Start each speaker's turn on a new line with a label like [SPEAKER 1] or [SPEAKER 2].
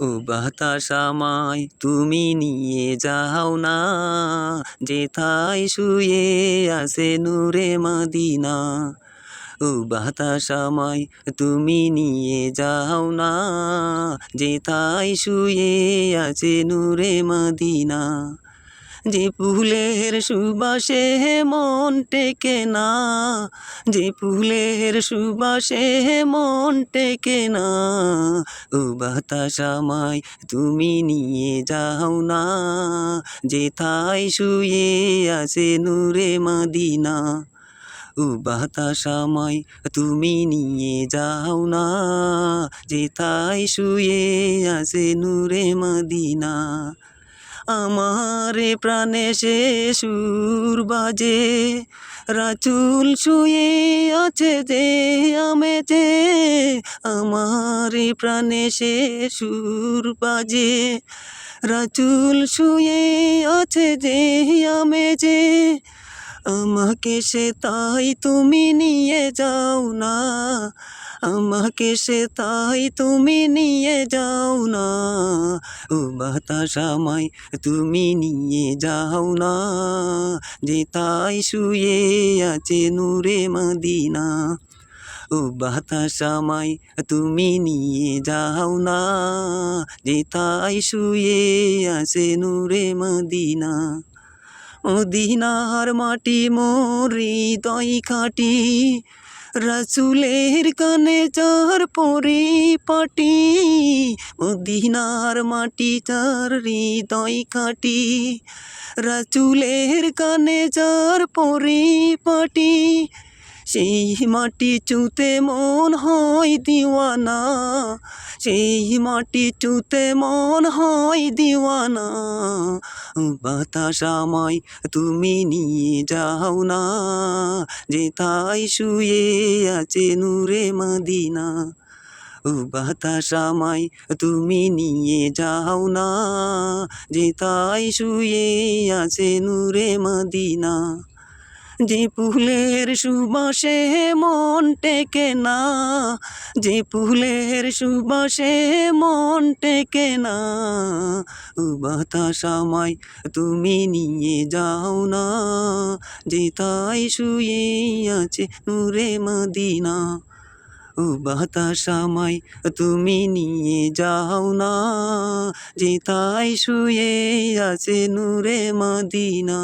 [SPEAKER 1] ও বাতাসামায়, তুমি নিয়ে যাও না। যেথায় শুয়ে আছে নূরে মদিনা। ও বাতাসামায়, তুমি নিয়ে যাও না। যেথায় শুয়ে আছে নূরে মদিনা। যে ফুলের সুবাসে মন টেকে না, যে ফুলের সুবাসে মন টেকে না। ও বাতাস তুমি নিয়ে যাও না যেথায় শুয়ে আছে নূরে মদিনা। ও বাতাস আমায় তুমি নিয়ে যাও না যেথায় শুয়ে আছে নূরে মদিনা। আমার প্রাণে সে সুর বাজে। রাচুল শুয়ে আছে যে আমেজে, আমার প্রাণে সে সুর বাজে। রাচুল শুয়ে আছে যে আমেজে, আমাকে সে তাই তুমি নিয়ে যাও না। আমাকে সে তাই তুমি নিয়ে যাও না। ও বাতাস আমায় তুমি নিয়ে যাও না। যে তাই শুয়ে আছে নূরে মদিনা। ও বাতাস আমায় তুমি নিয়ে যাও না। যে তাই শুয়ে আছে নূরে মদিনা। মদিনার মাটি মোর হৃদয় খাটি। রসুলের কানে চার পরে পাটি, মদিনার মাটি চার হৃদয় কাটি। রাসুলের কানে চার পরে পাটি সেই মাটি চুতে মন হয় দিওয়ানা। সেই মাটি চুতে মন হয় দিওয়ানা। বাতাস আমায় তুমি নিয়ে যাও না। যে তাই শুয়ে আছে নূরে মদিনা। বাতাস আমায় তুমি নিয়ে যাও না। যে তাই শুয়ে আছে নূরে মদিনা। যে ফুলের সুবাসে মন টেকে না, যে ফুলের সুবাসে মন টেকে না, ও বাতাস আমায় তুমি নিয়ে যাও না, যে তাই শুয়ে আছে নূরে মদিনা, ও বাতাস আমায় তুমি নিয়ে যাও না, যে তাই শুয়ে আছে নূরে মদিনা।